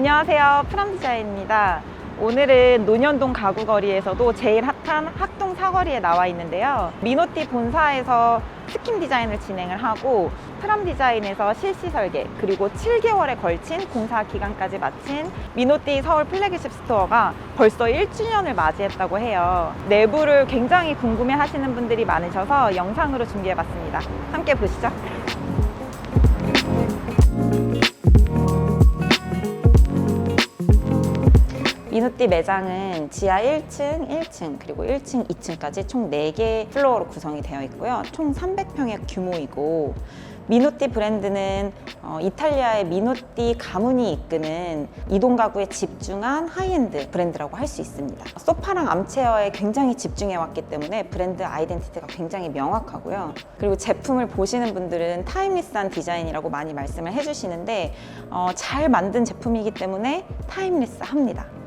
안녕하세요. 프람디자인입니다. 오늘은 논현동 가구거리에서도 제일 핫한 학동 사거리에 나와 있는데요. 미노티 본사에서 스킨 디자인을 진행을 하고 프람 디자인에서 실시 설계 그리고 7개월에 걸친 공사 기간까지 마친 미노티 서울 플래그십 스토어가 벌써 1주년을 맞이했다고 해요. 내부를 굉장히 궁금해 하시는 분들이 많으셔서 영상으로 준비해 봤습니다. 함께 보시죠. 미누띠 매장은 지하 1층, 1층, 그리고 1층, 2층까지 총 4개 플로어로 구성이 되어 있고요. 총 300평의 규모이고, 미노띠 브랜드는 어, 이탈리아의 미노띠 가문이 이끄는 이동 가구에 집중한 하이엔드 브랜드라고 할 수 있습니다. 소파랑 암체어에 굉장히 집중해 왔기 때문에 브랜드 아이덴티티가 굉장히 명확하고요. 그리고 제품을 보시는 분들은 타임리스한 디자인이라고 많이 말씀을 해주시는데 어, 잘 만든 제품이기 때문에 타임리스합니다.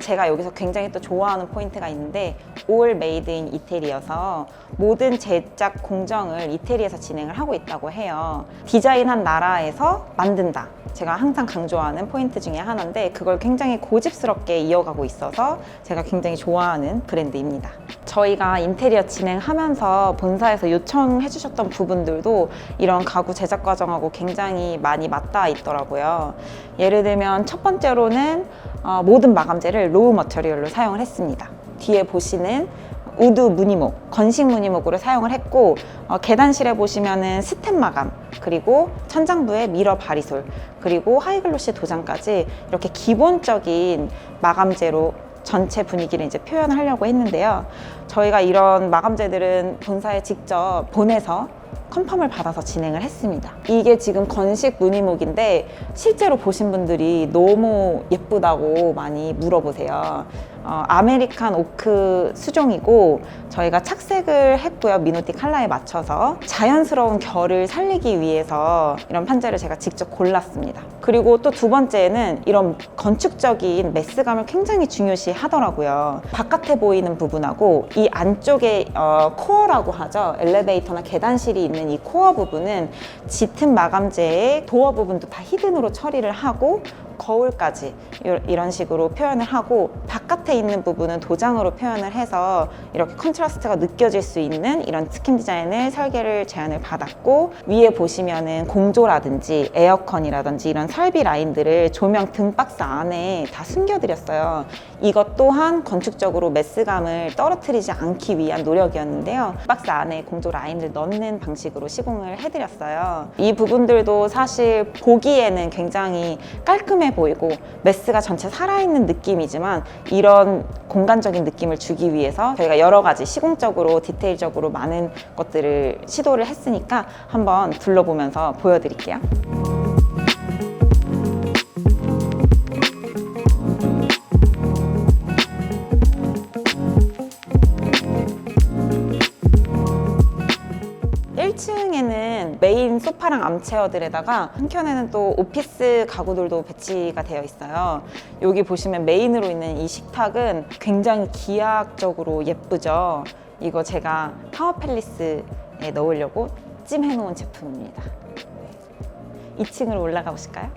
어, 제가 여기서 굉장히 또 좋아하는 포인트가 있는데 올 메이드 인 이태리여서 모든 제작 공정을 이태리에서 진행을 하고 있다고 해요. 디자인한 나라에서 만든다. 제가 항상 강조하는 포인트 중에 하나인데 그걸 굉장히 고집스럽게 이어가고 있어서 제가 굉장히 좋아하는 브랜드입니다. 저희가 인테리어 진행하면서 본사에서 요청해 주셨던 부분들도 이런 가구 제작 과정하고 굉장히 많이 맞닿아 있더라고요. 예를 들면 첫 번째로는 어, 모든 마감재를 로우 머터리얼로 사용을 했습니다. 뒤에 보시는 우드 무늬목, 건식 무늬목으로 사용을 했고 어, 계단실에 보시면은 스텝 마감 그리고 천장부에 미러 바리솔 그리고 하이글로시 도장까지 이렇게 기본적인 마감재로 전체 분위기를 이제 표현을 하려고 했는데요. 저희가 이런 마감재들은 본사에 직접 보내서 컨펌을 받아서 진행을 했습니다. 이게 지금 건식 무늬목인데 실제로 보신 분들이 너무 예쁘다고 많이 물어보세요. 어, 아메리칸 오크 수종이고 저희가 착색을 했고요. 미노티 컬러에 맞춰서 자연스러운 결을 살리기 위해서 이런 판재를 제가 직접 골랐습니다. 그리고 또 두 번째는 이런 건축적인 메스감을 굉장히 중요시 하더라고요. 바깥에 보이는 부분하고 이 안쪽에 어, 코어라고 하죠. 엘리베이터나 계단실이 있는 이 코어 부분은 짙은 마감재의 도어 부분도 다 히든으로 처리를 하고 거울까지 요- 이런 식으로 표현을 하고 바깥에 있는 부분은 도장으로 표현을 해서 이렇게 컨트라스트가 느껴질 수 있는 이런 스킨 디자인을 설계를 제안을 받았고 위에 보시면은 공조라든지 에어컨이라든지 이런 설비 라인들을 조명 등 박스 안에 다 숨겨드렸어요. 이것 또한 건축적으로 메스감을 떨어뜨리지 않기 위한 노력이었는데요. 박스 안에 공조 라인을 넣는 방식으로 시공을 해드렸어요. 이 부분들도 사실 보기에는 굉장히 깔끔 해 보이고 메스가 전체 살아있는 느낌이지만 이런 공간적인 느낌을 주기 위해서 저희가 여러 가지 시공적으로 디테일적으로 많은 것들을 시도를 했으니까 한번 둘러보면서 보여드릴게요. 일층에는 메인 소파랑 암체어들에다가 한켠에는 또 오피스 가구들도 배치가 되어 있어요. 여기 보시면 메인으로 있는 이 식탁은 굉장히 기하학적으로 예쁘죠. 이거 제가 타워 팰리스에 넣으려고 찜해 놓은 제품입니다. 2층으로 올라가 보실까요?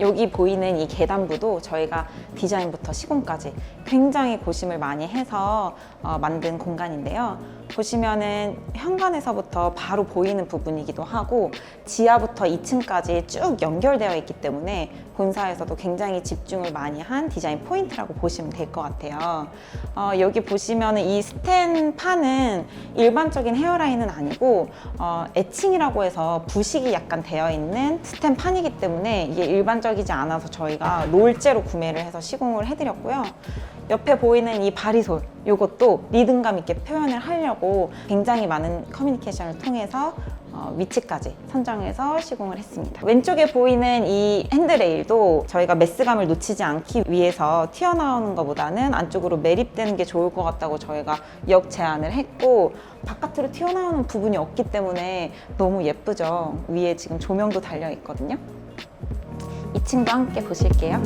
여기 보이는 이 계단부도 저희가 디자인부터 시공까지 굉장히 고심을 많이 해서 어, 만든 공간인데요. 보시면은 현관에서부터 바로 보이는 부분이기도 하고 지하부터 2층까지 쭉 연결되어 있기 때문에 본사에서도 굉장히 집중을 많이 한 디자인 포인트라고 보시면 될 것 같아요. 어, 여기 보시면은 이 스텐 판은 일반적인 헤어라인은 아니고 어, 애칭이라고 해서 부식이 약간 되어 있는 스텐 판이기 때문에 이게 일반적이지 않아서 저희가 롤제로 구매를 해서 시공을 해드렸고요. 옆에 보이는 이 바리솔 이것도 리듬감 있게 표현을 하려고 굉장히 많은 커뮤니케이션을 통해서 어, 위치까지 선정해서 시공을 했습니다. 왼쪽에 보이는 이 핸드레일도 저희가 메스감을 놓치지 않기 위해서 튀어나오는 것보다는 안쪽으로 매립되는 게 좋을 것 같다고 저희가 역 제안을 했고 바깥으로 튀어나오는 부분이 없기 때문에 너무 예쁘죠. 위에 지금 조명도 달려 있거든요. 2층도 함께 보실게요.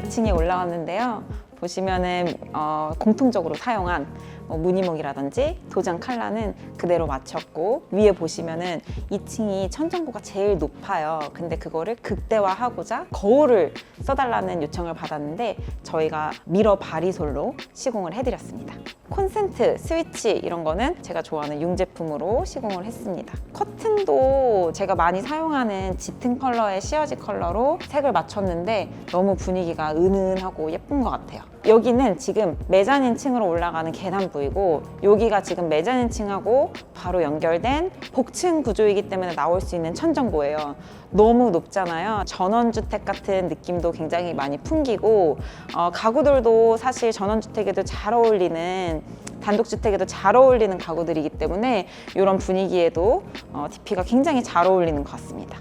2층에 올라왔는데요. 보시면은 어, 공통적으로 사용한 어, 무늬목이라든지 도장 컬러는 그대로 맞췄고 위에 보시면은 2층이 천정고가 제일 높아요. 근데 그거를 극대화하고자 거울을 써달라는 요청을 받았는데 저희가 미러 바리솔로 시공을 해드렸습니다. 콘센트, 스위치 이런 거는 제가 좋아하는 융 제품으로 시공을 했습니다. 커튼도 제가 많이 사용하는 짙은 컬러의 시어지 컬러로 색을 맞췄는데 너무 분위기가 은은하고 예쁜 것 같아요. 여기는 지금 메자닌 층으로 올라가는 계단 부이고 여기가 지금 메자닌 층하고 바로 연결된 복층 구조이기 때문에 나올 수 있는 천정고예요. 너무 높잖아요. 전원주택 같은 느낌도 굉장히 많이 풍기고 어, 가구들도 사실 전원주택에도 잘 어울리는 단독주택에도 잘 어울리는 가구들이기 때문에 이런 분위기에도 어, DP가 굉장히 잘 어울리는 것 같습니다.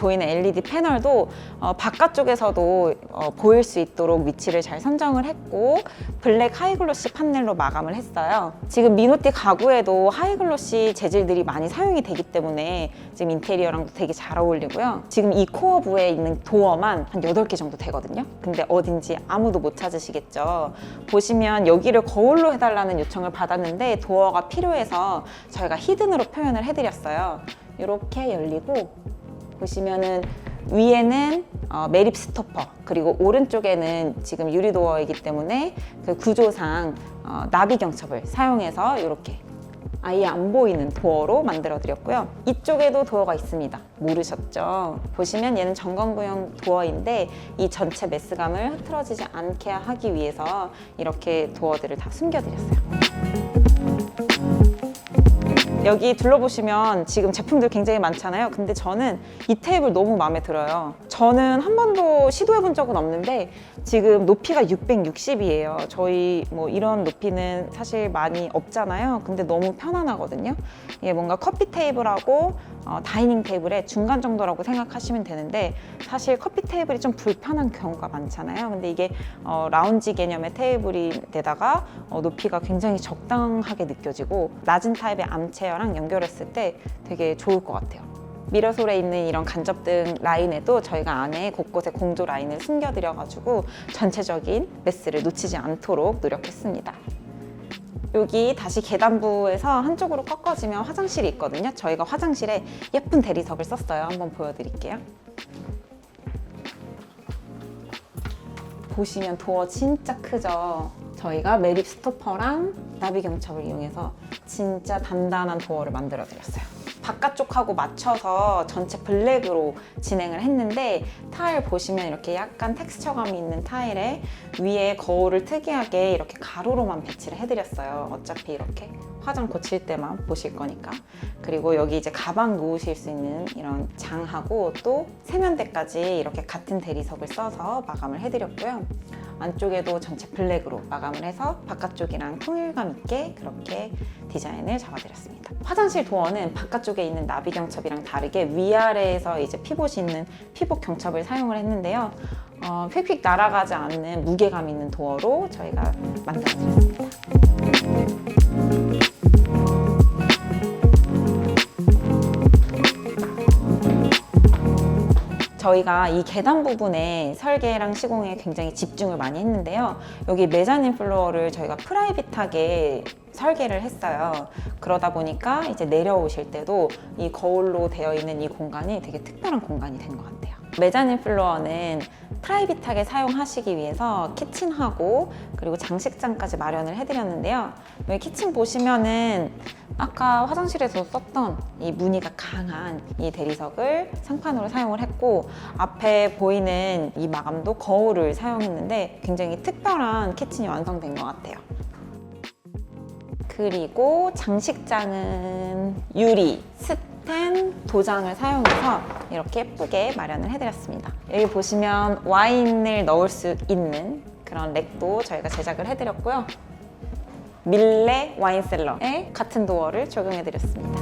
보이는 LED 패널도 어, 바깥쪽에서도 어, 보일 수 있도록 위치를 잘 선정을 했고 블랙 하이글로시 판넬로 마감을 했어요. 지금 미노티 가구에도 하이글로시 재질들이 많이 사용이 되기 때문에 지금 인테리어랑도 되게 잘 어울리고요. 지금 이 코어 부에 있는 도어만 한 8개 정도 되거든요. 근데 어딘지 아무도 못 찾으시겠죠. 보시면 여기를 거울로 해달라는 요청을 받았는데 도어가 필요해서 저희가 히든으로 표현을 해드렸어요. 이렇게 열리고 보시면은 위에는 어, 매립 스토퍼 그리고 오른쪽에는 지금 유리도어이기 때문에 그 구조상 어, 나비 경첩을 사용해서 이렇게 아예 안 보이는 도어로 만들어 드렸고요. 이쪽에도 도어가 있습니다. 모르셨죠? 보시면 얘는 전건구형 도어인데 이 전체 메스감을 흐트러지지 않게 하기 위해서 이렇게 도어들을 다 숨겨 드렸어요. 여기 둘러보시면 지금 제품들 굉장히 많잖아요. 근데 저는 이 테이블 너무 마음에 들어요. 저는 한 번도 시도해 본 적은 없는데 지금 높이가 660이에요. 저희 뭐 이런 높이는 사실 많이 없잖아요. 근데 너무 편안하거든요. 이게 뭔가 커피 테이블하고 어, 다이닝 테이블의 중간 정도라고 생각하시면 되는데 사실 커피 테이블이 좀 불편한 경우가 많잖아요. 근데 이게 어, 라운지 개념의 테이블인데다가 어, 높이가 굉장히 적당하게 느껴지고 낮은 타입의 암체 어랑 연결했을 때 되게 좋을 것 같아요. 미러솔에 있는 이런 간접등 라인에도 저희가 안에 곳곳에 공조 라인을 숨겨드려가지고 전체적인 메스를 놓치지 않도록 노력했습니다. 여기 다시 계단부에서 한쪽으로 꺾어지면 화장실이 있거든요. 저희가 화장실에 예쁜 대리석을 썼어요. 한번 보여드릴게요. 보시면 도어 진짜 크죠? 저희가 매립 스토퍼랑 나비 경첩을 이용해서 진짜 단단한 도어를 만들어 드렸어요. 바깥쪽하고 맞춰서 전체 블랙으로 진행을 했는데 타일 보시면 이렇게 약간 텍스처감이 있는 타일에 위에 거울을 특이하게 이렇게 가로로만 배치를 해드렸어요. 어차피 이렇게 화장 고칠 때만 보실 거니까. 그리고 여기 이제 가방 놓으실 수 있는 이런 장하고 또 세면대까지 이렇게 같은 대리석을 써서 마감을 해드렸고요. 안쪽에도 전체 블랙으로 마감을 해서 바깥쪽이랑 통일감 있게 그렇게 디자인을 잡아드렸습니다. 화장실 도어는 바깥쪽에 있는 나비 경첩이랑 다르게 위아래에서 이제 피봇이 있는 피봇 경첩을 사용을 했는데요. 어, 휙휙 날아가지 않는 무게감 있는 도어로 저희가 만들어드렸습니다. 저희가 이 계단 부분에 설계랑 시공에 굉장히 집중을 많이 했는데요. 여기 메자닌 플로어를 저희가 프라이빗하게 설계를 했어요. 그러다 보니까 이제 내려오실 때도 이 거울로 되어 있는 이 공간이 되게 특별한 공간이 된 것 같아요. 메자닌 플로어는 프라이빗하게 사용하시기 위해서 키친하고 그리고 장식장까지 마련을 해드렸는데요. 여기 키친 보시면은 아까 화장실에서 썼던 이 무늬가 강한 이 대리석을 상판으로 사용을 했고 앞에 보이는 이 마감도 거울을 사용했는데 굉장히 특별한 키친이 완성된 것 같아요. 그리고 장식장은 유리, 스텐, 도장을 사용해서 이렇게 예쁘게 마련을 해드렸습니다. 여기 보시면 와인을 넣을 수 있는 그런 렉도 저희가 제작을 해드렸고요. 밀레 와인셀러에 같은 도어를 적용해드렸습니다.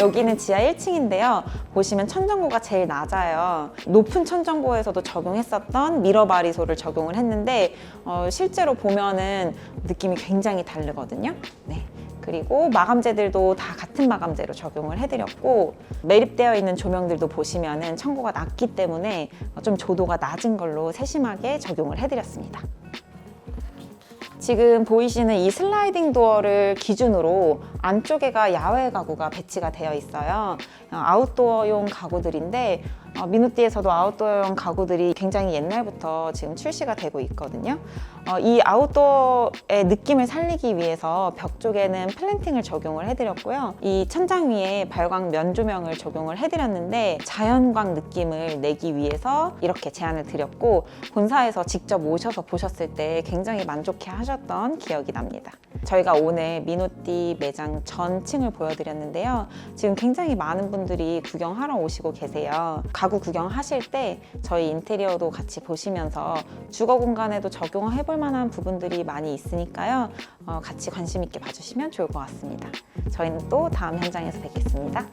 여기는 지하 1층인데요. 보시면 천정고가 제일 낮아요. 높은 천정고에서도 적용했었던 미러 바리소를 적용을 했는데 어, 실제로 보면은 느낌이 굉장히 다르거든요. 네. 그리고 마감재들도 다 같은 마감재로 적용을 해드렸고 매립되어 있는 조명들도 보시면은 청고가 낮기 때문에 좀 조도가 낮은 걸로 세심하게 적용을 해드렸습니다. 지금 보이시는 이 슬라이딩 도어를 기준으로 안쪽에가 야외 가구가 배치가 되어 있어요. 어, 아웃도어용 가구들인데 어, 미누띠에서도 아웃도어용 가구들이 굉장히 옛날부터 지금 출시가 되고 있거든요. 어, 이 아웃도어의 느낌을 살리기 위해서 벽 쪽에는 플랜팅을 적용을 해드렸고요. 이 천장 위에 발광 면 조명을 적용을 해드렸는데 자연광 느낌을 내기 위해서 이렇게 제안을 드렸고 본사에서 직접 오셔서 보셨을 때 굉장히 만족해 하셨던 기억이 납니다. 저희가 오늘 미노띠 매장 전층을 보여드렸는데요. 지금 굉장히 많은 분들이 구경하러 오시고 계세요. 가구 구경하실 때 저희 인테리어도 같이 보시면서 주거 공간에도 적용해 볼 만한 부분들이 많이 있으니까요. 어, 같이 관심 있게 봐주시면 좋을 것 같습니다. 저희는 또 다음 현장에서 뵙겠습니다.